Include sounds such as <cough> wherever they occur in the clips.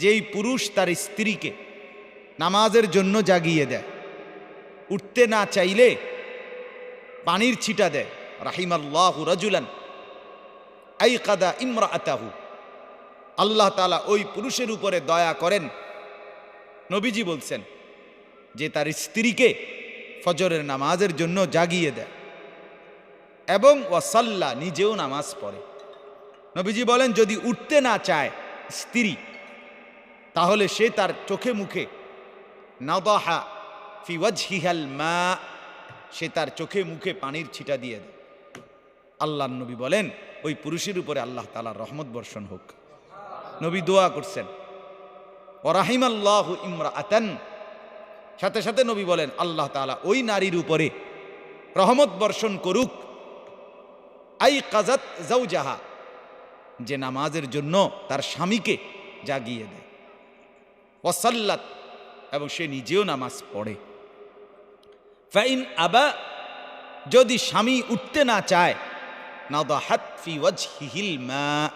যেই পুরুষ তার স্ত্রীকে নামাজের জন্য জাগিয়ে দেয়, উঠতে না চাইলে পানির ছিটা দেয়। রাহিমাল্লাহু রাজুলান আই কাদা ইমরা আতাহু আল্লাহ তালা ওই পুরুষের উপরে দয়া করেন। নবীজি বলছেন যে তার স্ত্রীকে ফজরের নামাজের জন্য জাগিয়ে দেয় এবং ওয়াসাল্লা নিজেও নামাজ পড়ে। নবীজি বলেন, যদি উঠতে না চায় স্ত্রী তাহলে সে তার চোখে মুখে নাদাহা ফি ওয়াজহিহাল মা, সে তার চোখে মুখে পানির ছিটা দিয়ে দেয়। আল্লাহ নবী বলেন, ওই পুরুষের উপরে আল্লাহ তালার রহমত বর্ষণ হোক। নবী দোয়া করছেন ওরাহিম আল্লাহ ইমরা আতান সাথে সাথে নবী বলেন, আল্লাহ তালা ওই নারীর উপরে রহমত বর্ষণ করুক। আই কাজাত জাহা যে নামাজের জন্য তার স্বামীকে জাগিয়ে দেয়। ওয়াসাল্লাত, এবং সে নিজেও নামাজ পড়ে। ফাইন আবা, যদি স্বামী উঠতে না চায় মা,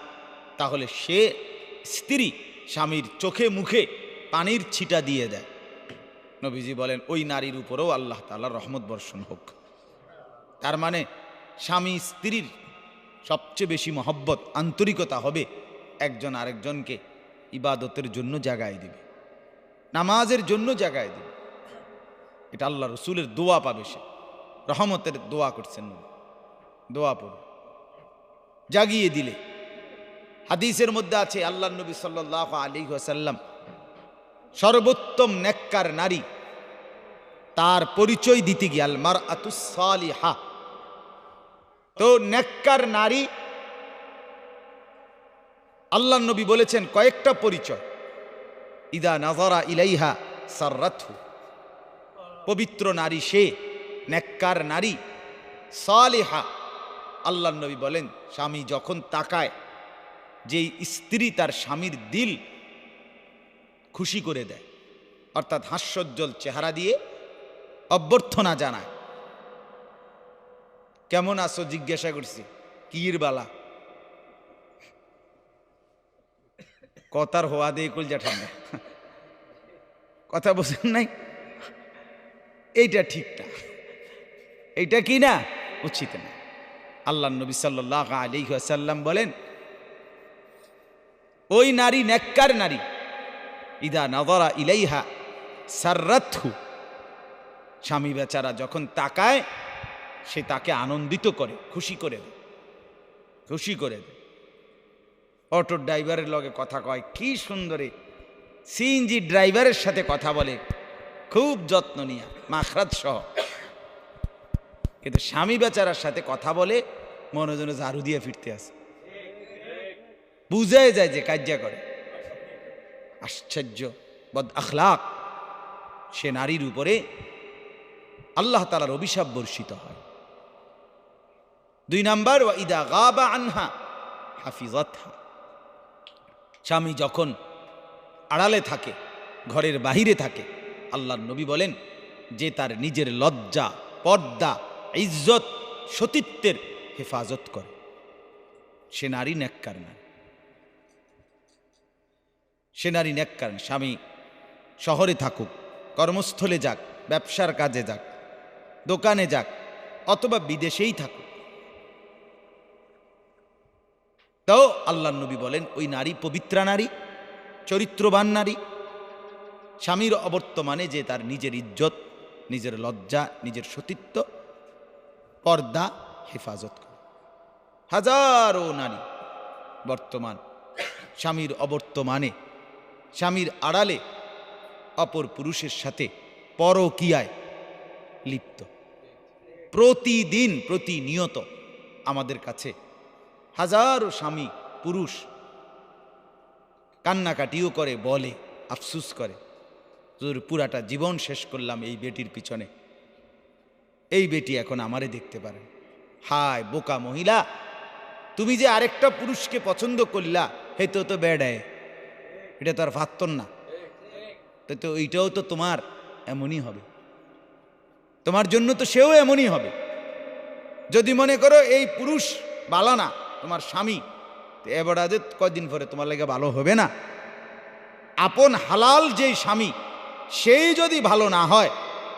তাহলে সে স্ত্রী স্বামীর চোখে মুখে পানির ছিটা দিয়ে দেয়। নবীজি বলেন, ওই নারীর উপরেও আল্লাহ তাআলার রহমত বর্ষণ হোক। তার মানে স্বামী স্ত্রীর সবচেয়ে বেশি মহব্বত, আন্তরিকতা হবে একজন আরেকজনকে ইবাদতের জন্য জাগায় দিবে। নামাজের জন্য জাগায় দিবে। এটা আল্লাহ রসুলের দোয়া পাবে সে। রহমতের দোয়া করছেন দোয়া পড়ে। জাগিয়ে দিলে। হাদিসের মধ্যে আছে, আল্লাহ নবী সাল্লাহ আলী ওয়াসাল্লাম সর্বোত্তম নেককার নারী। তার পরিচয় দিতে গিয়ে আলমার আতুসালিহা তো নেককার নারী, আল্লাহ নবী বলেছেন কয়েকটা পরিচয়। ইদা নাজারা ইলাইহা সাররাথু পবিত্র নারী সে, নেককার নারী, সালেহা। আল্লাহ নবী বলেন, স্বামী যখন তাকায়, যেই স্ত্রী তার স্বামীর দিল খুশি করে দেয়, অর্থাৎ হাস্যোজ্জ্বল চেহারা দিয়ে অভ্যর্থনা জানায়। কেমন আছো? জিজ্ঞাসা করছি, কির বালা? কথার হওয়া দিয়ে কলজা ঠান্ডা কথা বলছেন নাই? এইটা ঠিক না এইটা কি না? উচিত না। আল্লাহ নবী সাল্লাহ আলী আসাল্লাম বলেন, ওই নারী নেককার নারী, ইদা নজরা ইলাইহা সার্রাথু স্বামী বেচারা যখন তাকায়, সে তাকে আনন্দিত করে, খুশি করে দেয়। খুশি করে দেয়। অটো ড্রাইভারের লগে কথা কয়, কি সুন্দরে সিএনজি ড্রাইভারের সাথে কথা বলে। খুব যত্ন নিয়ে মাখরাত সহ। কিন্তু স্বামী বেচারার সাথে কথা বলে মনোজনে ঝাড়ু দিয়ে ফিরতে আসে। বুঝাই যায় যে কার্যা করে। আশ্চর্য, বদ আখলাক। সে নারীর উপরে আল্লাহ তালার অভিশাপ বর্ষিত হয়। দুই নাম্বার ইদা গাবা আনহা হাফিজতহা। স্বামী যখন আড়ালে থাকে, ঘরের বাহিরে থাকে। আল্লাহ নবী বলেন, যে তার নিজের লজ্জা, পর্দা, ইজ্জত, সতীত্বের হেফাজত করে। সে নারী নেককার না সে নারী নেককার না। স্বামী শহরে থাকুক, কর্মস্থলে যাক, ব্যবসার কাজে যাক, দোকানে যাক, অথবা বিদেশেই থাকুক। তাও আল্লাহ নবী বলেন, ওই নারী পবিত্রা নারী চরিত্রবান নারী। স্বামীর অবর্তমানে যে তার নিজের ইজ্জত, নিজের লজ্জা, নিজের সতীত্ব, পর্দা, হেফাজত করে। হাজারো নারী বর্তমান স্বামীর অবর্তমানে, স্বামীর আড়ালে অপর পুরুষের সাথে পরকিয়ায় লিপ্ত। প্রতিদিন প্রতিনিয়ত আমাদের কাছে হাজারো স্বামী, পুরুষ কান্নাকাটিও করে, বলে, আফসুস করে। তোর পুরাটা জীবন শেষ করলাম এই বেটির পিছনে। এই বেটি এখন আমারে দেখতে পারে। হায়, বোকা মহিলা! তুমি যে আরেকটা পুরুষকে পছন্দ করলা হেতো তো বেড়ায়। এটা তো আর ভাবতন না। তো তো এইটাও তো তোমার এমনই হবে। তোমার জন্য তো সেও এমনই হবে। যদি মনে করো এই পুরুষ বালা না, তোমার স্বামী এবার আজ কয়দিন পরে তোমার লাগে ভালো হবে না? আপন হালাল যেই স্বামী, সেই যদি ভালো না হয়,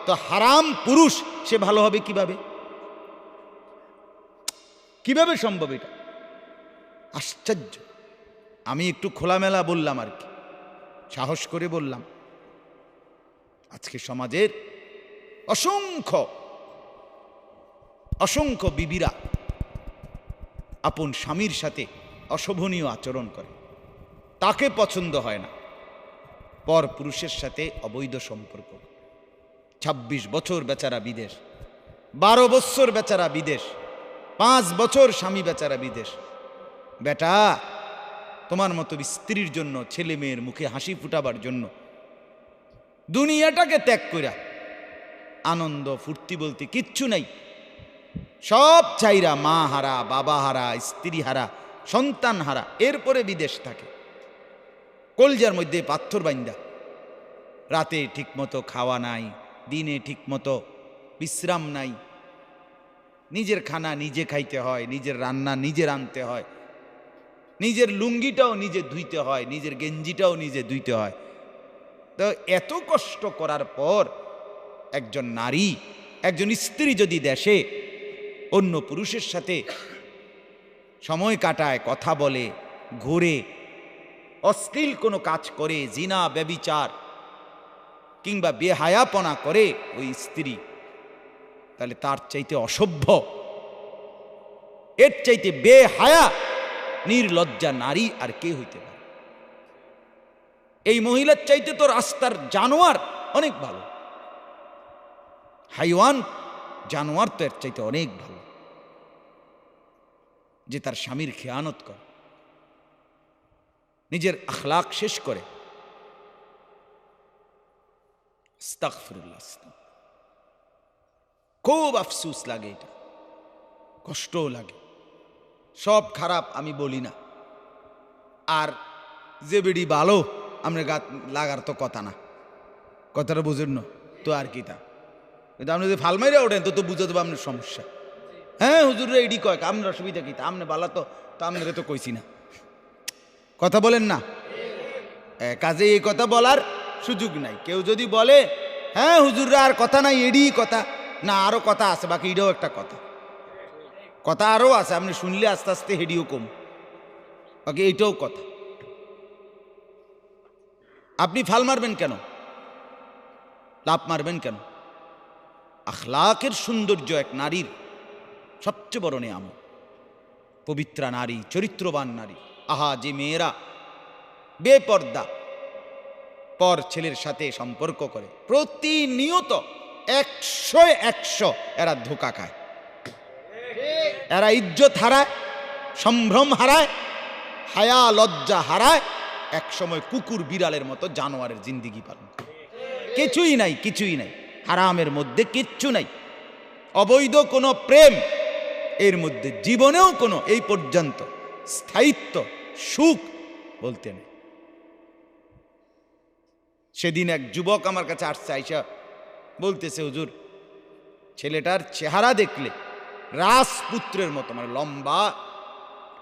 তো হারাম পুরুষ সে ভালো হবে কীভাবে? কীভাবে সম্ভব এটা? আশ্চর্য। আমি একটু খোলামেলা বললাম আর কি। সাহস করে বললাম, আজকে সমাজের অসংখ্য অসংখ্য বিবিরা আপন স্বামীর সাথে অশোভনীয় আচরণ করে। তাকে পছন্দ হয় না। পর পুরুষের সাথে অবৈধ সম্পর্ক। ২৬ বছর বেচারা বিদেশ। বারো বছর বেচারা বিদেশ। পাঁচ বছর স্বামী বেচারা বিদেশ। বেটা, তোমার মতো স্ত্রীর জন্য, ছেলে মেয়ের মুখে হাসি ফুটাবার জন্য দুনিয়াটাকে ত্যাগ কইরা আনন্দ, ফুর্তি বলতে কিচ্ছু নাই। সব চাইরা মা হারা, বাবা হারা, স্ত্রী হারা সন্তান হারা এরপরে বিদেশ থাকে। কলজার মধ্যে পাথর বাইন্দা। রাতে ঠিকমতো খাওয়া নাই, দিনে ঠিকমতো বিশ্রাম নাই। নিজের খানা নিজে খাইতে হয়, নিজের রান্না নিজে রানতে হয়। নিজের লুঙ্গিটাও নিজে ধুইতে হয়, নিজের গেঞ্জিটাও নিজে ধুইতে হয়। তো এত কষ্ট করার পর একজন নারী, একজন স্ত্রী যদি দেশে, অন্য পুরুষের সাথে সময় কাটায়, কথা বলে, ঘুরে। অশ্লীল কোনো কাজ করে, জিনা, ব্যবিচার কিংবা বেহায়াপনা করে ওই স্ত্রী। তাহলে তার চাইতে অসভ্য। এর চাইতে বেহায়া, নির্লজ্জা নারী আর কে হইতে পারে? এই মহিলার চাইতে তো রাস্তার জানোয়ার অনেক ভালো। হাইওয়ান জানোয়ার তো এর চাইতে অনেক ভালো। যে তার স্বামীর খেয়ানত করে। নিজের আখলাক শেষ করে। খুব আফসুস লাগে এটা। কষ্টও লাগে। সব খারাপ আমি বলি না। আর যে বেডি ভালো, আমরা গাত লাগার তো কথা না। কথাটা বুঝেন না, তো আর কি তা? কিন্তু আপনি যদি ফালমাইরা ওঠেন, তো তো বুঝে দেবো আপনার সমস্যা। হ্যাঁ হুজুর এডি কয় আপনার অসুবিধা কি? তা আপনি বালা তো তো তো কইছি না। কথা বলেন না? কাজে এই কথা বলার সুযোগ নাই। কেউ যদি বলে হ্যাঁ হুজুররা আর কথা নাই, এডি কথা। না আরও কথা আছে, বাকি এটাও একটা কথা। কথা আরও আছে, আপনি শুনলে আস্তে আস্তে হেডিও কম। বাকি এইটাও কথা। আপনি ফাল মারবেন কেন? লাভ মারবেন কেন? আখলাকের সৌন্দর্য এক নারীর। সবচেয়ে বড় নিয়ামক পবিত্রা নারী, চরিত্রবান নারী। আহা, যে মেয়েরা বেপর্দা, পর ছেলের সাথে সম্পর্ক করে, প্রতিনিয়ত একশো একশো এরা ধোকা খায়। এরা ইজ্জত হারায়, সম্ভ্রম হারায়, হায়া, লজ্জা হারায়, একসময় কুকুর বিড়ালের মতো জানোয়ারের জিন্দিগি পালন করে। কিছুই নাই কিছুই নাই। হারামের মধ্যে কিচ্ছু নাই। অবৈধ কোনো প্রেম এর মধ্যে জীবনেও কোনো এই পর্যন্ত স্থায়িত্ব, সুখ বলতে নেই। সেদিন এক যুবক আমার কাছে আসছে, আইসা বলতেছে, হুজুর, ছেলেটার চেহারা দেখলে রাজপুত্রের মতো মানে লম্বা,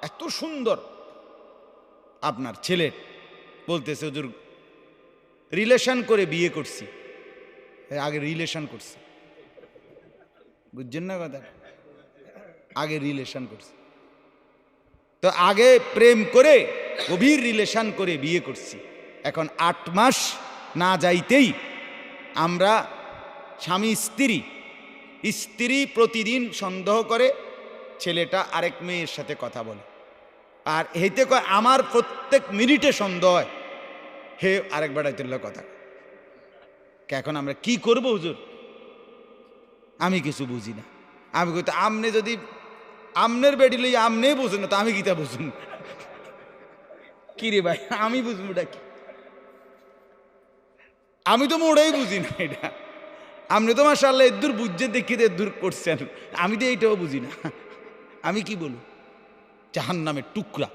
এত সুন্দর। আপনার ছেলে বলতেছে, হুজুর, রিলেশন করে বিয়ে করছি। আগে রিলেশন করছি। বুঝছেন না কথা আগে রিলেশন করছি। তো আগে প্রেম করে, গভীর রিলেশন করে বিয়ে করছি। এখন আট মাস না যাইতেই আমরা স্বামী, স্ত্রী স্ত্রী প্রতিদিন সন্দেহ করে, ছেলেটা আরেক মেয়ের সাথে কথা বলে। আর হেতে কয়, আমার প্রত্যেক মিনিটে সন্দেহ হয়, হে আরেক বেড়াইতে কথা এখন আমরা কি করব হুজুর? আমি কিছু বুঝি না। আমি কইতে আপনি যদি আমনের বেডি লই আমনে বুঝুন না, তো আমি গীতা বুঝুন কি রে ভাই, আমি বুঝব এটা কি? আমি তো মোড়েই বুঝি না এটা। আপনি তো মাসাল্লাহ এদূর বুঝছে, দেখিয়ে এদূর করছেন। আমি তো এইটাও বুঝি না। আমি কি বলব? জাহান নামের টুকরা।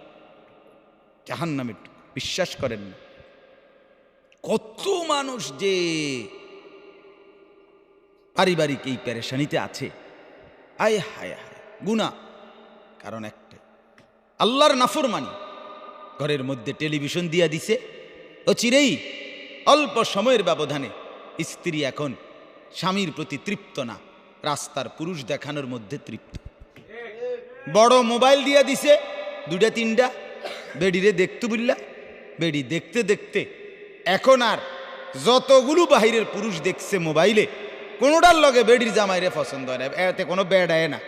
জাহান নামের বিশ্বাস করেন না। কত মানুষ যে পারিবারিক এই প্যারেশানিতে আছে। আয় হায় হায় গুণা কারণ একটাই। আল্লাহর নাফরমানি। ঘরের মধ্যে টেলিভিশন দিয়া দিছে। ও চিরেই অল্প সময়ের ব্যবধানে স্ত্রী এখন স্বামীর প্রতি তৃপ্ত না। রাস্তার পুরুষ দেখানোর মধ্যে তৃপ্ত। বড় মোবাইল দিয়া দিছে দুটা তিনটা। বেডিরে দেখতে বুঝলা বেডি দেখতে দেখতে এখন আর যতগুলো বাহিরের পুরুষ দেখছে মোবাইলে, কোনোটার লগে বেডির জামাইরে পছন্দ হয় না। এতে কোনো ব্যাড আয় না।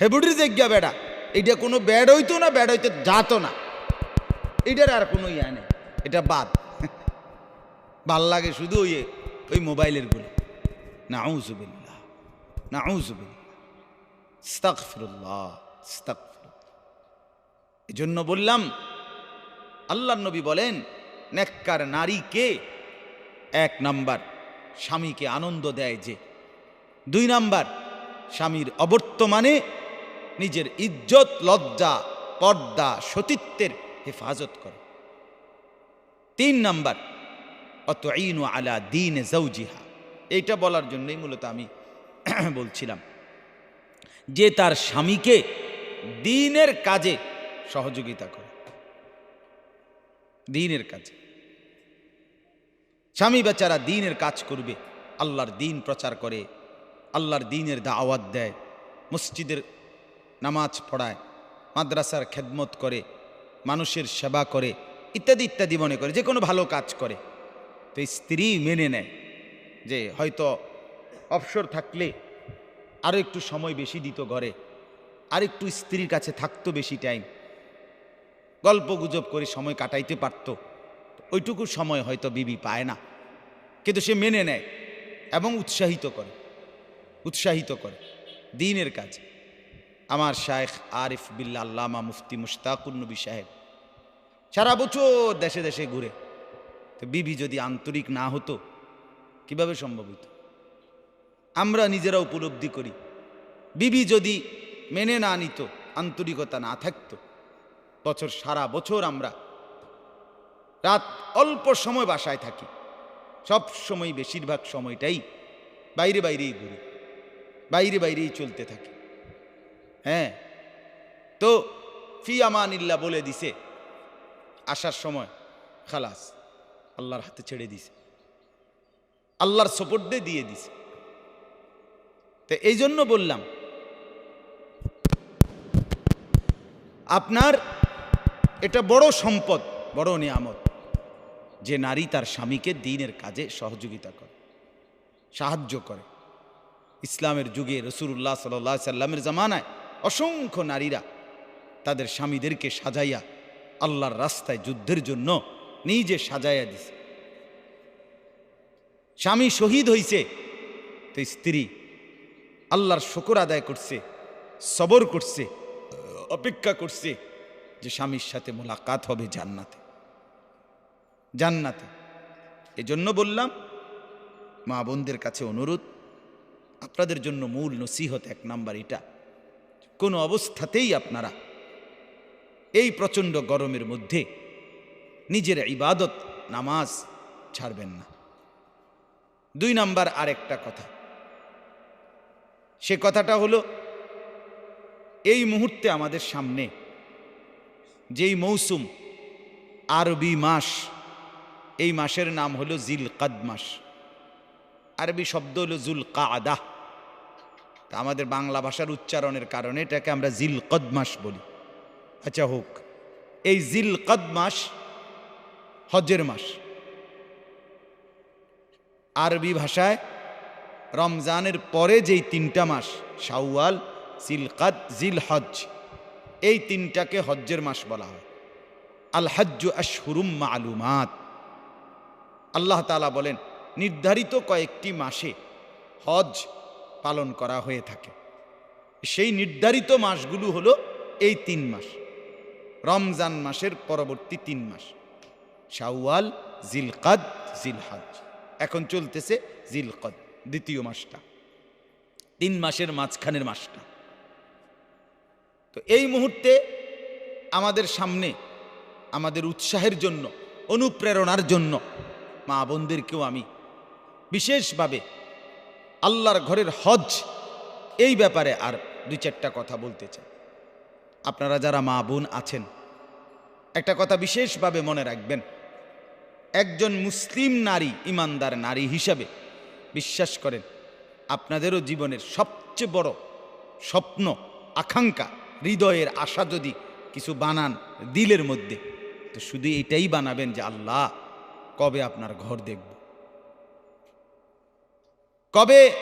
হে বুড়ির জায়গা বেড়া। এটা কোনো ব্যাড হইতো না ব্যাড হইতে যাতো না। এটার আর কোনো ইয়া নেই। এটা বাদ। ভালো লাগে শুধু ওই ওই মোবাইলেরগুলো। না আউজুবিল্লাহ না স্তাকফিরুল্লাহ এই জন্য বললাম আল্লাহ নবী বলেন, নেককার নারীকে এক নাম্বার, স্বামীকে আনন্দ দেয় যে। দুই নাম্বার, স্বামীর অবর্তমানে নিজের ইজ্জত, লজ্জা, পর্দা, সতীত্বের হেফাজত করে। তিন নাম্বার অত ইনু আলা দিন জৌজিহা এইটা বলার জন্যই মূলত আমি <clears throat> বলছিলাম যে তার স্বামীকে দিনের কাজে সহযোগিতা করে। দিনের কাজে। স্বামী বেচারা দিনের কাজ করবে, আল্লাহর দিন প্রচার করে, আল্লাহর দিনের দাওয়াত দেয়, মসজিদের নামাজ পড়ায়, মাদ্রাসার খেদমত করে, মানুষের সেবা করে, ইত্যাদি ইত্যাদি মনে করে যে কোনো ভালো কাজ করে। তো স্ত্রী মেনে নেয় যে হয়তো অবসর থাকলে আরও একটু সময় বেশি দিত ঘরে আর একটু স্ত্রীর কাছে থাকতো বেশি টাইম। গল্প গুজব করে সময় কাটাইতে পারতো, ওইটুকু সময় হয়তো বিবি পায় না। কিন্তু সে মেনে নেয় এবং উৎসাহিত করে উৎসাহিত করে দিনের কাজ। আমার শায়েখ আরিফ বিল্লা আল্লামা মুফতি মুশতাকুর নবী সাহেব। সারা বছর দেশে দেশে ঘুরে। তো বিবি যদি আন্তরিক না হতো, কীভাবে সম্ভব হতো আমরা নিজেরা উপলব্ধি করি, বিবি যদি মেনে না নিত, আন্তরিকতা না থাকতো, বছর সারা বছর আমরা রাত অল্প সময় বাসায় থাকি। সব সময় বেশিরভাগ সময়টাই বাইরে বাইরেই ঘুরি, বাইরে বাইরেই চলতে থাকি। হ্যাঁ। তো ফি আমানিল্লা বলে দিছে, আসার সময়। খালাস, আল্লাহর হাতে ছেড়ে দিছে। আল্লাহর সপোর্টে দিয়ে দিছে। তো এই জন্য বললাম, আপনার এটা বড় সম্পদ, বড় নিয়ামত যে নারী তার স্বামীকে দিনের কাজে সহযোগিতা করে, সাহায্য করে। ইসলামের যুগে রসুল্লাহ সাল্লাহ সাল্লামের জামানায় অসংখ্য নারীরা তাদের স্বামীদেরকে সাজাইয়া আল্লাহর রাস্তায় যুদ্ধের জন্য নিজে সাজাইয়া দিছে। স্বামী শহীদ হইছে, তো স্ত্রী আল্লাহর শকর আদায় করছে, সবর করছে, অপেক্ষা করছে যে স্বামীর সাথে মোলাকাত হবে জান্নাতে। জান্নাতে। এজন্য বললাম, মা বোনদের কাছে অনুরোধ, আপনাদের জন্য মূল নসিহত এক নাম্বার এটা। কোনো অবস্থাতেই আপনারা এই প্রচণ্ড গরমের মধ্যে নিজের ইবাদত, নামাজ ছাড়বেন না। দুই নাম্বার আরেকটা কথা। সে কথাটা হলো, এই মুহূর্তে আমাদের সামনে যেই মৌসুম, আরবি মাস, এই মাসের নাম হলো জিল কাদ মাস। আরবি শব্দ হলো জুল কাদা তা আমাদের বাংলা ভাষার উচ্চারণের কারণে এটাকে আমরা জিল কদ মাস বলি। আচ্ছা হোক, এই জিল কদ মাস। হজের মাস আরবি ভাষায় রমজানের পরে যেই তিনটা মাস, শাওয়াল, জিলকাদ জিল হজ এই তিনটাকে হজ্জের মাস বলা হয়। আল হজ্জ আশহুরুম মালুমাত। আল্লাহ তালা বলেন, নির্ধারিত কয়েকটি মাসে হজ পালন করা হয়ে থাকে। সেই নির্ধারিত মাসগুলো হলো এই তিন মাস। রমজান মাসের পরবর্তী তিন মাস। শাওয়াল, জিলকাদ, জিলহজ। এখন চলতেছে জিলকদ, দ্বিতীয় মাসটা। তিন মাসের মাঝখানের মাসটা। তো এই মুহূর্তে আমাদের সামনে, আমাদের উৎসাহের জন্য, অনুপ্রেরণার জন্য মা বোনদেরকেও আমি বিশেষভাবে আল্লাহর ঘরের হজ এই ব্যাপারে আর দুই চারটা কথা বলতে চাই। আপনারা যারা মা বোন আছেন, একটা কথা বিশেষভাবে মনে রাখবেন। একজন মুসলিম নারী, ইমানদার নারী হিসাবে বিশ্বাস করেন, আপনাদেরও জীবনের সবচেয়ে বড় স্বপ্ন, আকাঙ্ক্ষা, হৃদয়ের আশা যদি কিছু বানান দিলের মধ্যে, তো শুধু এটাই বানাবেন যে আল্লাহ কবে আপনার ঘর দেখব। কবে?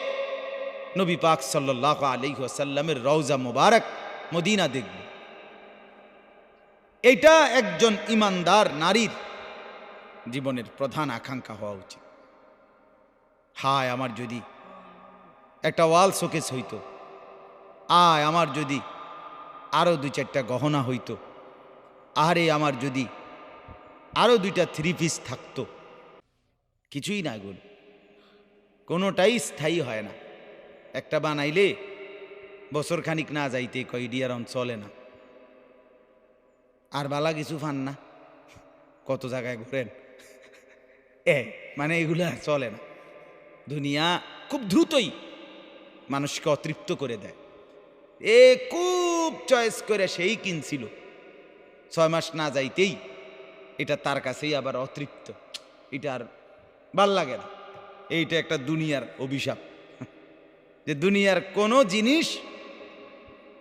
নবী পাক সাল্লাহ আলিহাসাল্লামের রওজা মোবারক মদিনা দেখব। এটা একজন ইমানদার নারীর জীবনের প্রধান আকাঙ্ক্ষা হওয়া উচিত। হায়, আমার যদি একটা ওয়াল শোকেস হইতো, আয়, আমার যদি আরও দুই চারটা গহনা হইতো, আরে, আমার যদি আরও দুইটা থ্রি পিস থাকতো, কিছুই না গুণ কোনোটাই স্থায়ী হয় না। একটা বানাইলে বছর খানিক না যাইতে কয় ডিয়ারন চলে না। আর বালা কিছু ফান না। কত জায়গায় ঘোরেন। এ মানে এগুলো আর চলে না। দুনিয়া খুব দ্রুতই মানুষকে অতৃপ্ত করে দেয়। এ খুব চয়েস করে সেই কিনছিল। ছয় মাস না যাইতেই এটা তার কাছেই আবার অতৃপ্ত। এটা আর ভালো লাগে না। এইটা একটা দুনিয়ার অভিশাপ। যে দুনিয়ার কোনো জিনিস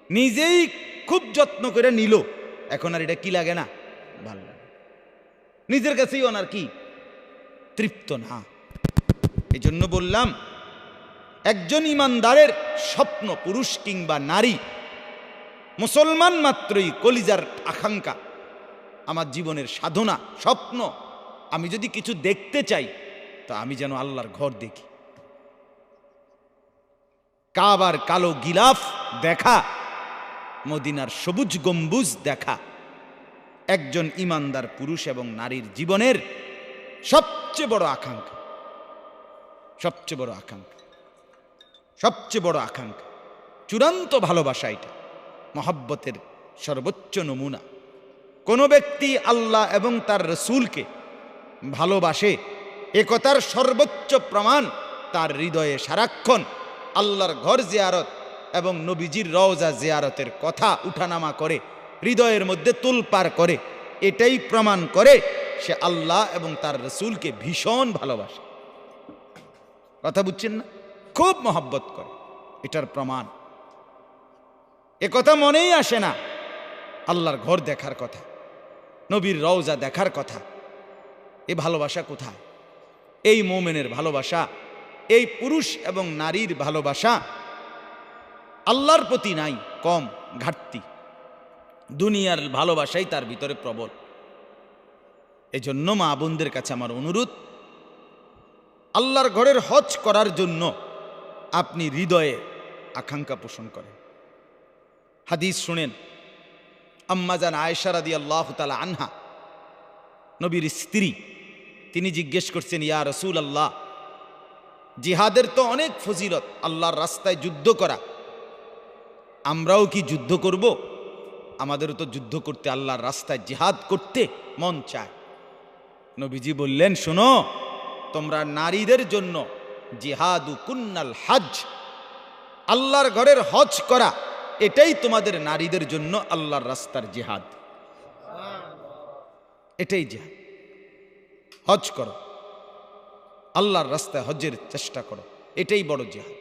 নিজেই খুব যত্ন করে নিল। এখন আর এটা কি লাগে না? ভালো লাগে। নিজের কাছেই ওনার কি? তৃপ্ত না। এই জন্য বললাম, একজন ইমানদারের স্বপ্ন পুরুষ কিংবা নারী, মুসলমান মাত্রই কলিজার আকাঙ্ক্ষা, আমার জীবনের সাধনা, স্বপ্ন, আমি যদি কিছু দেখতে চাই তো আমি যেন আল্লাহর ঘর দেখি। কাবার কালো গিলাফ দেখা, মদিনার সবুজ গম্বুজ দেখা। একজন ইমানদার পুরুষ এবং নারীর জীবনের সবচেয়ে বড় আকাঙ্ক্ষা, সবচেয়ে বড় আকাঙ্ক্ষা, সবচেয়ে বড় আকাঙ্ক্ষা, চূড়ান্ত ভালোবাসা এটা, মহাব্বতের সর্বোচ্চ নমুনা। কোনো ব্যক্তি আল্লাহ এবং তার রসুলকে ভালোবাসে একতার সর্বোচ্চ প্রমাণ তার হৃদয়ে সারাক্ষণ আল্লাহর ঘর জিয়ারত এবং নবীজির রওজা জিয়ারতের কথা উঠানামা করে, হৃদয়ের মধ্যে তুলপার করে, এটাই প্রমাণ করে সে আল্লাহ এবং তার রসুলকে ভীষণ ভালোবাসে। কথা বুঝছেন না? খুব মহব্বত করে, এটার প্রমাণ। এ কথা মনেই আসে না আল্লাহর ঘর দেখার কথা, নবীর রওজা দেখার কথা, এ ভালোবাসা কোথায়? এই মোমেনের ভালোবাসা, এই পুরুষ এবং নারীর ভালোবাসা আল্লাহর প্রতি নাই, কম, ঘাটতি। দুনিয়ার ভালোবাসাই তার ভিতরে প্রবল। এজন্য মা বোনদের কাছে আমার অনুরোধ, আল্লাহর ঘরের হজ করার জন্য আপনি হৃদয়ে আকাঙ্ক্ষা পোষণ করেন। হাদিস শুনেন আম্মাজান আয়সারাদি আল্লাহ তালা আনহা, নবীর স্ত্রী তিনি জিজ্ঞেস করছেন, ইয়া রসুল আল্লাহ জিহাদের তো অনেক ফজিলত, আল্লাহর রাস্তায় যুদ্ধ করা। আমরাও কি যুদ্ধ করব? আমাদেরও তো যুদ্ধ করতে, আল্লাহর রাস্তায় জিহাদ করতে মন চায়। নবীজি বললেন, শোনো, তোমরা নারীদের জন্য জিহাদু কুন্নাল হজ, আল্লাহর ঘরের হজ করা, এটাই তোমাদের নারীদের জন্য আল্লাহর রাস্তার জিহাদ। এটাই জিহাদ। হজ করো। আল্লাহর রাস্তায় হজের চেষ্টা করো। এটাই বড় জিহাদ।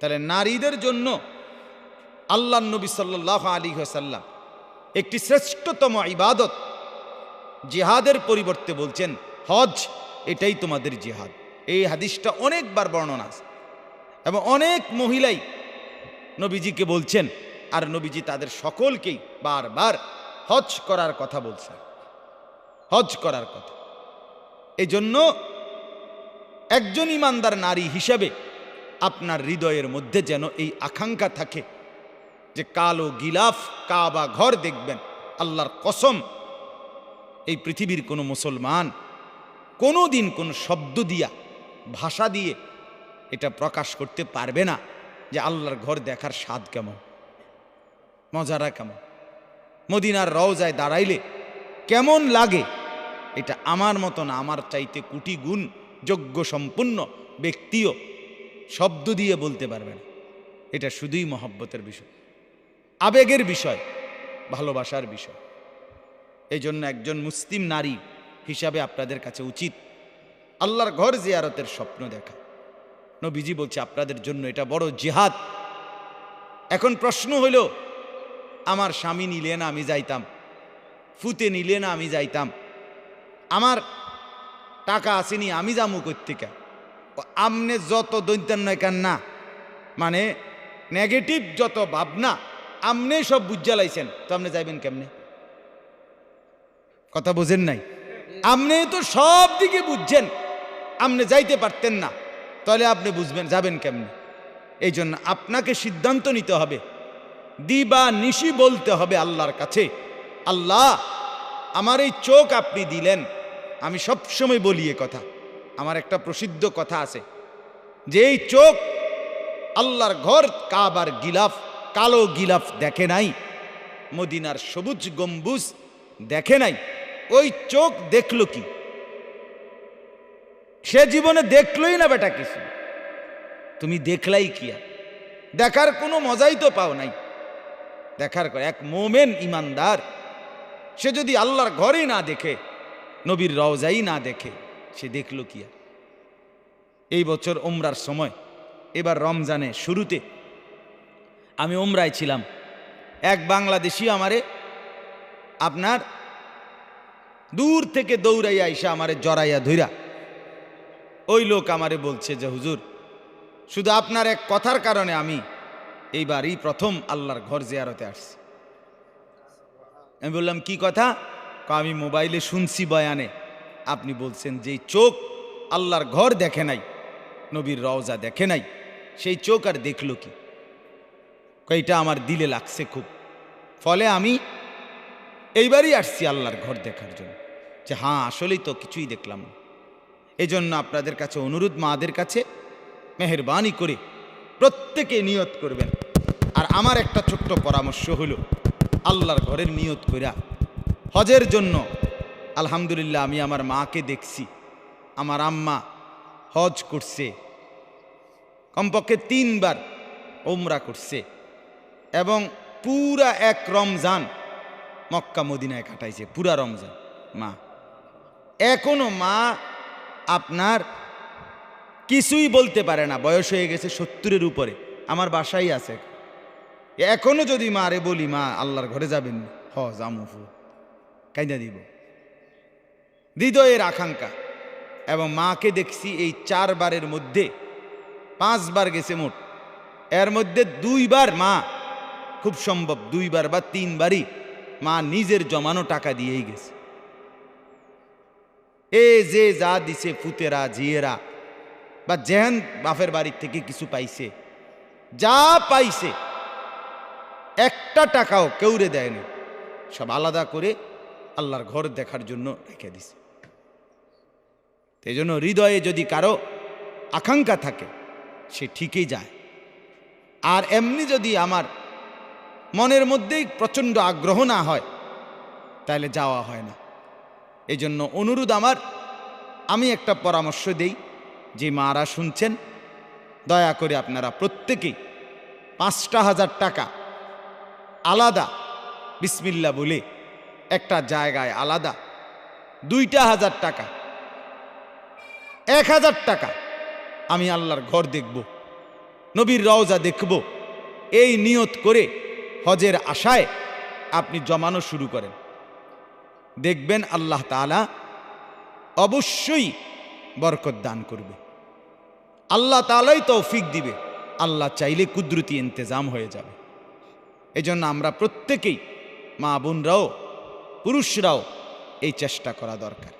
তাহলে নারীদের জন্য আল্লাহ নবী সাল্লাহ আলী সাল্লাম একটি শ্রেষ্ঠতম ইবাদত জিহাদের পরিবর্তে বলছেন, হজ এটাই তোমাদের জিহাদ। এই হাদিসটা অনেকবার বর্ণনা আছে। এবং অনেক মহিলাই নবীজিকে বলছেন, আর নবীজি তাদের সকলকেই বারবার হজ করার কথা বলছেন। হজ করার কথা। এই জন্য একজন ইমানদার নারী হিসাবে আপনার হৃদয়ের মধ্যে যেন এই আকাঙ্ক্ষা থাকে যে কালো গিলাফ কাবা ঘর দেখবেন, আল্লাহর কসম, এই পৃথিবীর কোনো মুসলমান কোনো দিন কোনো শব্দ দিয়া, ভাষা দিয়ে এটা প্রকাশ করতে পারবে না যে আল্লাহর ঘর দেখার স্বাদ কেমন মজারা কেমন, মদিনার রওজায় দাঁড়াইলে কেমন লাগে এটা আমার মতো না, আমার চাইতে কোটি গুণ যোগ্য সম্পূর্ণ ব্যক্তিও শব্দ দিয়ে বলতে পারবে না। এটা শুধুই মহব্বতের বিষয়। আবেগের বিষয়, ভালোবাসার বিষয়। এই জন্য একজন মুসলিম নারী হিসাবে আপনাদের কাছে উচিত আল্লাহর ঘর জিয়ারতের স্বপ্ন দেখা। নবীজি বলছে, আপনাদের জন্য এটা বড় জিহাদ। এখন প্রশ্ন হইল আমার স্বামী নিলে না আমি যাইতাম? ফুতে নিলে না আমি যাইতাম? আমার টাকা আসেনি আমি যামু কর্তিকা আমনে যত দৈন্তান নয় কেন না মানে নেগেটিভ যত ভাবনা, আমনে সব বুঝালাইছেন তো আপনি যাইবেন কেমনে? কথা বোঝেন নাই? আপনি তো সব দিকে বুঝছেন আপনি যাইতে পারতেন না। তাহলে আপনি বুঝবেন, যাবেন কেমনে? এই জন্য আপনাকে সিদ্ধান্ত নিতে হবে। দিবা নিশি বলতে হবে আল্লাহর কাছে। আল্লাহ, আমার এই চোখ আপনি দিলেন। আমি সব সময় বলি এ কথা। আমার একটা প্রসিদ্ধ কথা আছে। যে এই চোখ আল্লাহর ঘর কাবার গিলাফ, কালো গিলাফ দেখে নাই, মদিনার সবুজ গম্বুজ দেখে নাই, ওই চোখ দেখল কি? সে জীবনে দেখলোই না বেটা কিছু। তুমি দেখলাই কি দেখার কোনো মজাই তো পাও নাই। দেখার এক মোমেন ইমানদার, সে যদি আল্লাহর ঘরে না দেখে নবীর রওজাই না দেখে সে দেখল কি আর? এই বছর ওমরার সময়, এবার রমজানে শুরুতে আমি ওমরায় ছিলাম। এক বাংলাদেশি আমারে আপনার দূর থেকে দৌড়াইয়া আইসা আমারে জড়াইয়া ধইরা ওই লোক আমারে বলছে যে, হুজুর, শুধু আপনার এক কথার কারণে আমি এইবারই প্রথম আল্লাহর ঘর জিয়ারতে আসছি। আমি বললাম, কি কথা? আমি মোবাইলে শুনছি বয়ানে। আপনি বলছেন যে এই চোখ আল্লাহর ঘর দেখে নাই, নবীর রওজা দেখে নাই, সেই চোখ আর দেখল কি? কইটা আমার দিলে লাগছে খুব। ফলে আমি এইবারই আসছি আল্লাহর ঘর দেখার জন্য। যে হ্যাঁ আসলেই তো কিছুই দেখলাম না। এই জন্য আপনাদের কাছে অনুরোধ, মাদের কাছে মেহরবানি করে প্রত্যেকে নিয়ত করবেন। আর আমার একটা ছোট্ট পরামর্শ হলো, আল্লাহর ঘরের নিয়ত কইরা হজের জন্য। আলহামদুলিল্লাহ, আমি আমার মাকে দেখছি। আমার আম্মা হজ করছে। কমপক্ষে তিনবার ওমরা করছে। এবং পুরা এক রমজান মক্কা মদিনায় কাটাইছে, পুরা রমজান। মা, এখনও মা আপনার কিছুই বলতে পারে না। বয়স হয়ে গেছে সত্তরের উপরে। আমার বাসাই আছে এখনও। যদি মা মারে বলি, মা, আল্লাহর ঘরে যাবেন হ জামুফু কাইদা দিব। হৃদয়ের আকাঙ্ক্ষা এবং মাকে দেখছি এই চারবারের মধ্যে, পাঁচবার গেছে মোট। এর মধ্যে দুইবার মা, খুব সম্ভব দুইবার বা তিনবারই মা নিজের জমানো টাকা দিয়েই গেছে। এ যে যা দিছে ফুতেরা, জিয়েরা, বা যেহেন বাপের বাড়ির থেকে কিছু পাইছে, যা পাইছে, একটা টাকাও কেউরে দেয়নি। সব আলাদা করে আল্লাহর ঘর দেখার জন্য রেখে দিছে। এই জন্য হৃদয়ে যদি কারও আকাঙ্ক্ষা থাকে, সে ঠিকই যায়। আর এমনি যদি আমার মনের মধ্যেই প্রচণ্ড আগ্রহ না হয়, তাহলে যাওয়া হয় না। এই জন্য অনুরোধ আমার, আমি একটা পরামর্শ দেই, যে মারা শুনছেন, দয়া করে আপনারা প্রত্যেকেই পাঁচটা হাজার টাকা আলাদা বিসমিল্লা বলে একটা জায়গায় আলাদা। দুইটা হাজার টাকা। এক হাজার টাকা। আমি আল্লাহর ঘর দেখব, নবীর রওজা দেখব। এই নিয়ত করে হজের আশায় আপনি জমানো শুরু করেন। দেখবেন আল্লাহ তালা অবশ্যই বরকত দান করবে। আল্লাহ তালাই তৌফিক দিবে। আল্লাহ চাইলে কুদরতি ইন্তজাম হয়ে যাবে। এজন্য আমরা প্রত্যেকেই মা বোনরাও পুরুষরাও এই চেষ্টা করা দরকার।